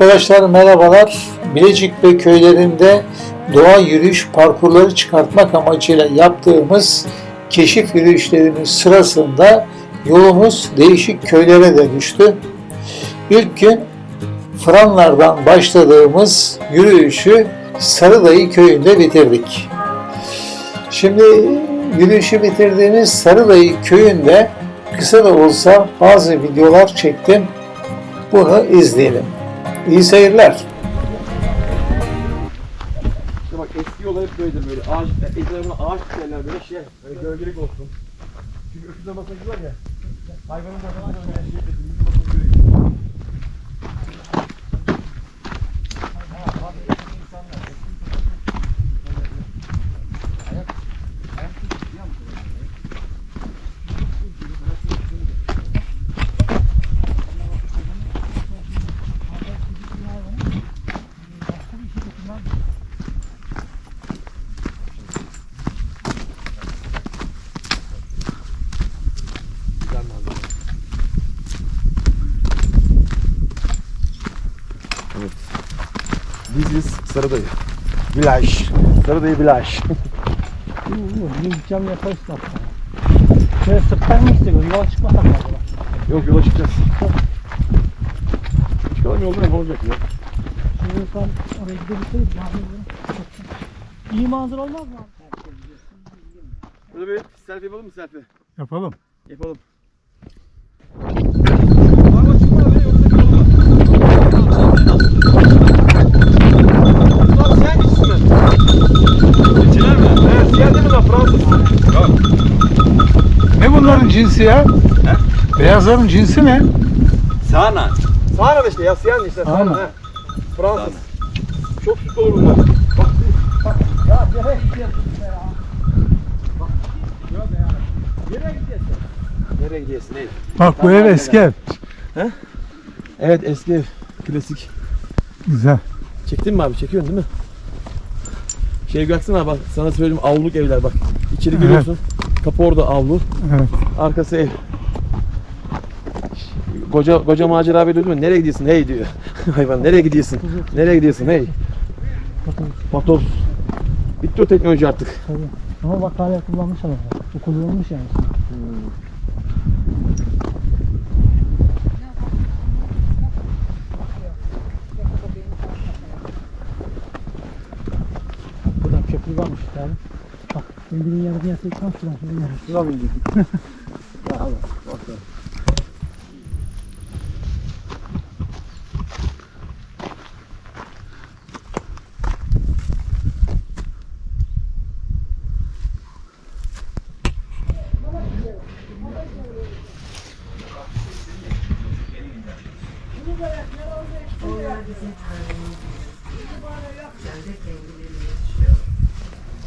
Arkadaşlar merhabalar. Bilecik ve köylerinde doğa yürüyüş parkurları çıkartmak amacıyla yaptığımız keşif yürüyüşlerimiz sırasında yolumuz değişik köylere de düştü. İlk gün Fıranlardan başladığımız yürüyüşü Sarıdayı köyünde bitirdik. Şimdi yürüyüşü bitirdiğimiz Sarıdayı köyünde kısa da olsa bazı videolar çektim. Bunu izleyelim. İyi seyirler. İşte bak eski yollar hep böyledir böyle ağaç, etrafına ağaç dikerler böyle şey, böyle gölgelik olsun. Çünkü öküzler masajı var ya, hayvanın masajı var ya, şey yapıyor, Biziz Sarıdayı. Bilaj. Sarıdayı Bilaj. Cam yaparız da. Şöyle sırttan mı istiyor? Yola çıkmasak mı acaba? Yok yola çıkacağız. Çıkalım yolda ne olacak ya? Şimdi sen oraya yapayım? İyi manzara olmaz mı? Burada bir selfie yapalım mı selfie? Yapalım. Yapalım. Bunların cinsi ya? Beyazların cinsi ne? Sana. Da işte ya siyah işte. Sahara. he. Fransız. Çok süt olur bunlar. Bak. Ya nereye gidiyorsun ya? Nereye gidiyorsun? Ney? Bak bu ev eski ev. Evet eski ev. Klasik. Güzel. Çektin mi abi? Çekiyorsun değil mi? Şey baksana bak sana söyleyeyim avluluk evler bak. İçeri Evet. Kapı orada avlu. Evet. Arkası ev. Koca koca macera abi duydun mu? Nereye gidiyorsun? Hey diyor. Hayvan nereye gidiyorsun? Nereye gidiyorsun? Hey. Patos. Bitti o teknoloji artık. Tabii. Ama bak hala kullanmış adamlar. Bu kullanılmış yani. Buradan köprü varmış yani. Bak Emre'nin yanına gelsek tam şuradan şuradan gelmiş. Şuna bindik. ya Allah. Bak ya.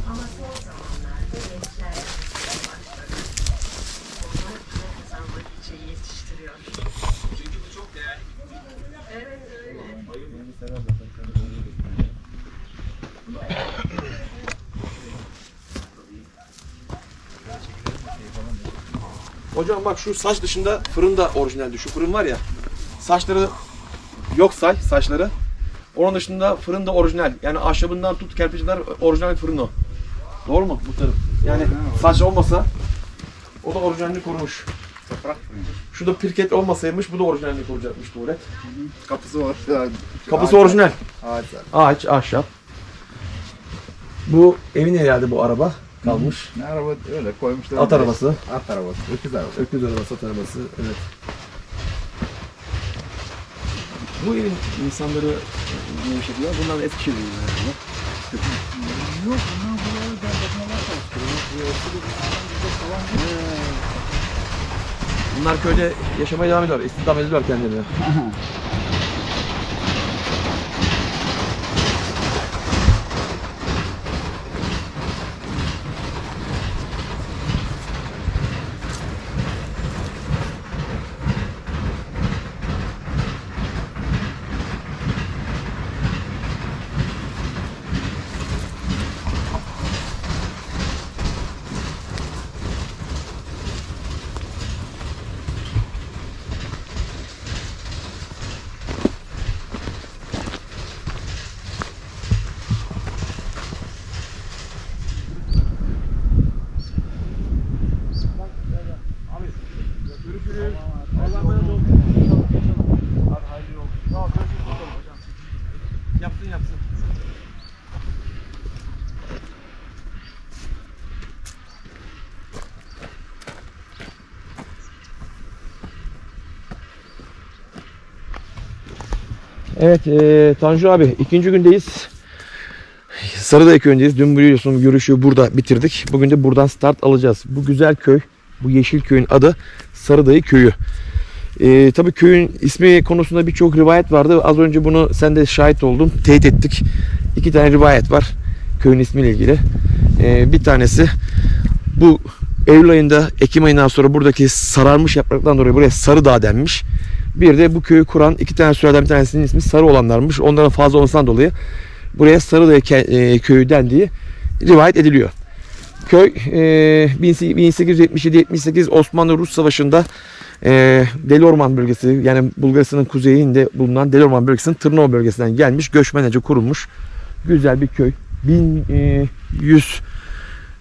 Ama son zamanlarda gençler yetişmeye başladı. Onlar para kazanmak için yetiştiriyor. Çünkü bu çok değerli. Evet öyle. Hocam bak şu saç dışında fırın da orijinaldi. Şu fırın var ya. Saçları yok say saçları. Onun dışında fırın da orijinal. Yani ahşabından tut kerpiçler orijinal fırın o. Doğru mu muhtarım? Yani saç olmasa o da orijinalini korumuş. Şu da pirket olmasaymış bu da orijinalini koruyacakmış tuvalet. Kapısı var. Kapısı orijinal. Ağaç. Ağaç, ahşap. Bu evin herhalde bu araba kalmış. Ne araba öyle koymuşlar. At arabası. At arabası. Öküz arabası. Öküz arabası, at arabası. Evet. Bu evin insanları ne iş yapıyor? Bunlar Eskişehir'li herhalde. Yok bundan buraları çalıştırıyor. Bunlar köyde yaşamaya devam ediyorlar. İstihdam ediyorlar kendilerini. Evet e, Tanju abi ikinci gündeyiz. Sarıdağ köyündeyiz. Dün biliyorsun yürüyüşü burada bitirdik. Bugün de buradan start alacağız. Bu güzel köy, bu yeşil köyün adı Sarıdağ köyü. E, tabii köyün ismi konusunda birçok rivayet vardı. Az önce bunu sen de şahit oldun. Teyit ettik. İki tane rivayet var köyün ismiyle ilgili. E, bir tanesi bu Eylül ayında Ekim ayından sonra buradaki sararmış yapraktan dolayı buraya Sarıdağ denmiş. Bir de bu köyü kuran iki tane süreden bir tanesinin ismi Sarı olanlarmış. Onların fazla olmasından dolayı buraya Sarıdağ ke- e, köyü dendiği rivayet ediliyor. Köy e, 1877-78 Osmanlı-Rus Savaşı'nda e, Deli Orman bölgesi yani Bulgaristan'ın kuzeyinde bulunan Deli Orman bölgesinin Tırnava bölgesinden gelmiş göçmenece kurulmuş güzel bir köy. 1100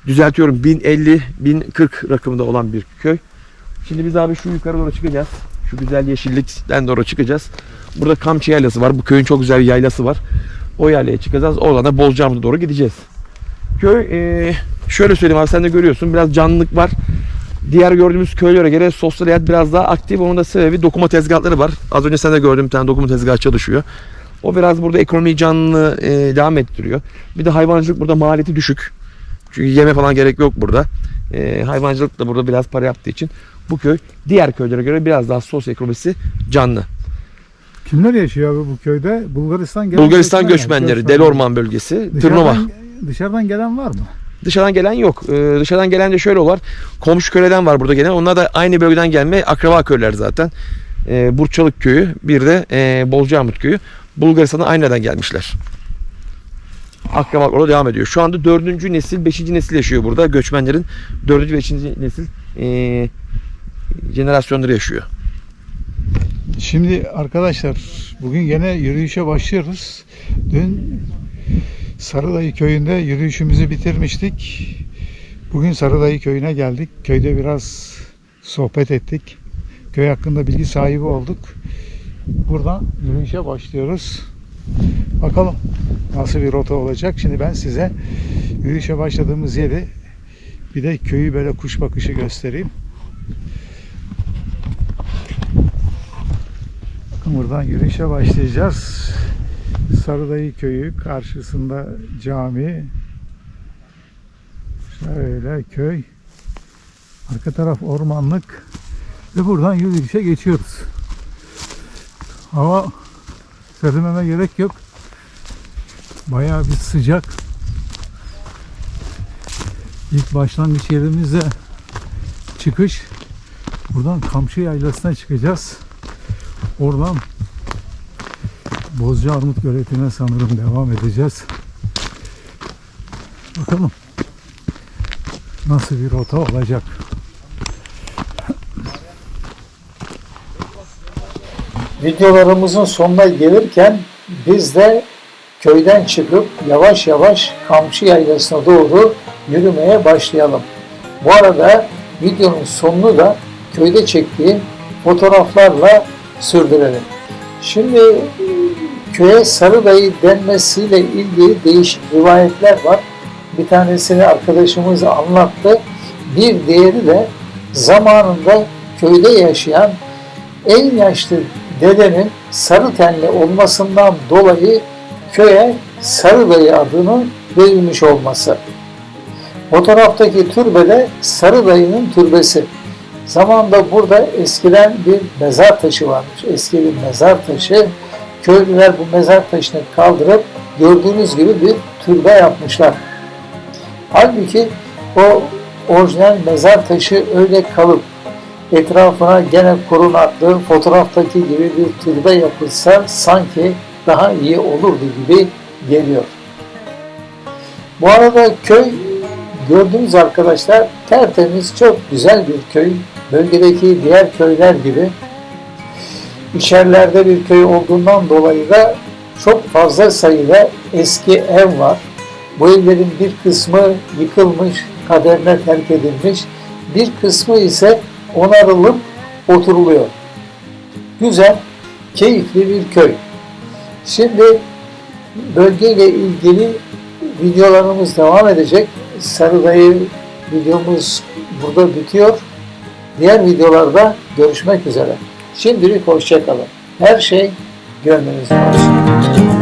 düzeltiyorum 1050 1040 rakımında olan bir köy. Şimdi biz abi şu yukarı doğru çıkacağız. Şu güzel yeşillikten doğru çıkacağız. Burada Kamçı Yaylası var. Bu köyün çok güzel yaylası var. O yaylaya çıkacağız. Oradan da Bozcaada'ya doğru gideceğiz. Köy eee, şöyle söyleyeyim abi sen de görüyorsun biraz canlılık var. Diğer gördüğümüz köylere göre sosyal hayat biraz daha aktif. Onun da sebebi dokuma tezgahları var. Az önce sen de gördün bir tane dokuma tezgahı çalışıyor. O biraz burada ekonomiyi canlı eee, devam ettiriyor. Bir de hayvancılık burada maliyeti düşük. Çünkü yeme falan gerek yok burada. Eee, hayvancılık da burada biraz para yaptığı için bu köy diğer köylere göre biraz daha sosyoekonomisi canlı. Kimler yaşıyor abi bu köyde? Bulgaristan gelen Bulgaristan göçmenler, göçmenleri, göçmenler. Delorman bölgesi, Tırnova. Dışarıdan, dışarıdan gelen var mı? Dışarıdan gelen yok. Ee, dışarıdan gelen de şöyle olur. Komşu köleden var burada gelen. Onlar da aynı bölgeden gelme akraba köyler zaten. Ee, Burçalık köyü, bir de e, Bolcaamut köyü. Bulgaristan'a aynı yerden gelmişler. Akrabalık orada devam ediyor. Şu anda dördüncü nesil, beşinci nesil yaşıyor burada. Göçmenlerin dördüncü, beşinci nesil e, jenerasyonları yaşıyor. Şimdi arkadaşlar bugün gene yürüyüşe başlıyoruz. Dün Sarıdayı köyünde yürüyüşümüzü bitirmiştik. Bugün Sarıdayı köyüne geldik. Köyde biraz sohbet ettik. Köy hakkında bilgi sahibi olduk. Buradan yürüyüşe başlıyoruz. Bakalım nasıl bir rota olacak. Şimdi ben size yürüyüşe başladığımız yeri bir de köyü böyle kuş bakışı göstereyim. Buradan yürüyüşe başlayacağız. Sarıdayı köyü karşısında cami. Şöyle köy. Arka taraf ormanlık. Ve buradan yürüyüşe geçiyoruz. Hava söylememe gerek yok. Bayağı bir sıcak. İlk başlangıç yerimizde çıkış. Buradan Kamçı Yaylası'na çıkacağız. Oradan Bozca Armut Göleti'ne sanırım devam edeceğiz. Bakalım nasıl bir rota olacak. Videolarımızın sonuna gelirken biz de köyden çıkıp yavaş yavaş Kamçı Yaylası'na doğru yürümeye başlayalım. Bu arada videonun sonunu da köyde çektiğim fotoğraflarla sürdürelim. Şimdi köye Sarıdayı denmesiyle ilgili değişik rivayetler var. Bir tanesini arkadaşımız anlattı. Bir diğeri de zamanında köyde yaşayan en yaşlı dedenin sarı tenli olmasından dolayı köye Sarıdayı adını verilmiş olması. Fotoğraftaki türbe de Sarıdayı'nın türbesi. Zamanında burada eskiden bir mezar taşı varmış. Eski bir mezar taşı. Köylüler bu mezar taşını kaldırıp gördüğünüz gibi bir türbe yapmışlar. Halbuki o orijinal mezar taşı öyle kalıp etrafına gene korunaklı fotoğraftaki gibi bir türbe yapılsa sanki daha iyi olurdu gibi geliyor. Bu arada köy gördüğünüz arkadaşlar tertemiz çok güzel bir köy. Bölgedeki diğer köyler gibi içerilerde bir köy olduğundan dolayı da çok fazla sayıda eski ev var. Bu evlerin bir kısmı yıkılmış, kaderine terk edilmiş. Bir kısmı ise onarılıp oturuluyor. Güzel, keyifli bir köy. Şimdi bölgeyle ilgili videolarımız devam edecek. Sarıdayı videomuz burada bitiyor. Diğer videolarda görüşmek üzere. Şimdilik hoşçakalın. Her şey gönlünüzde olsun.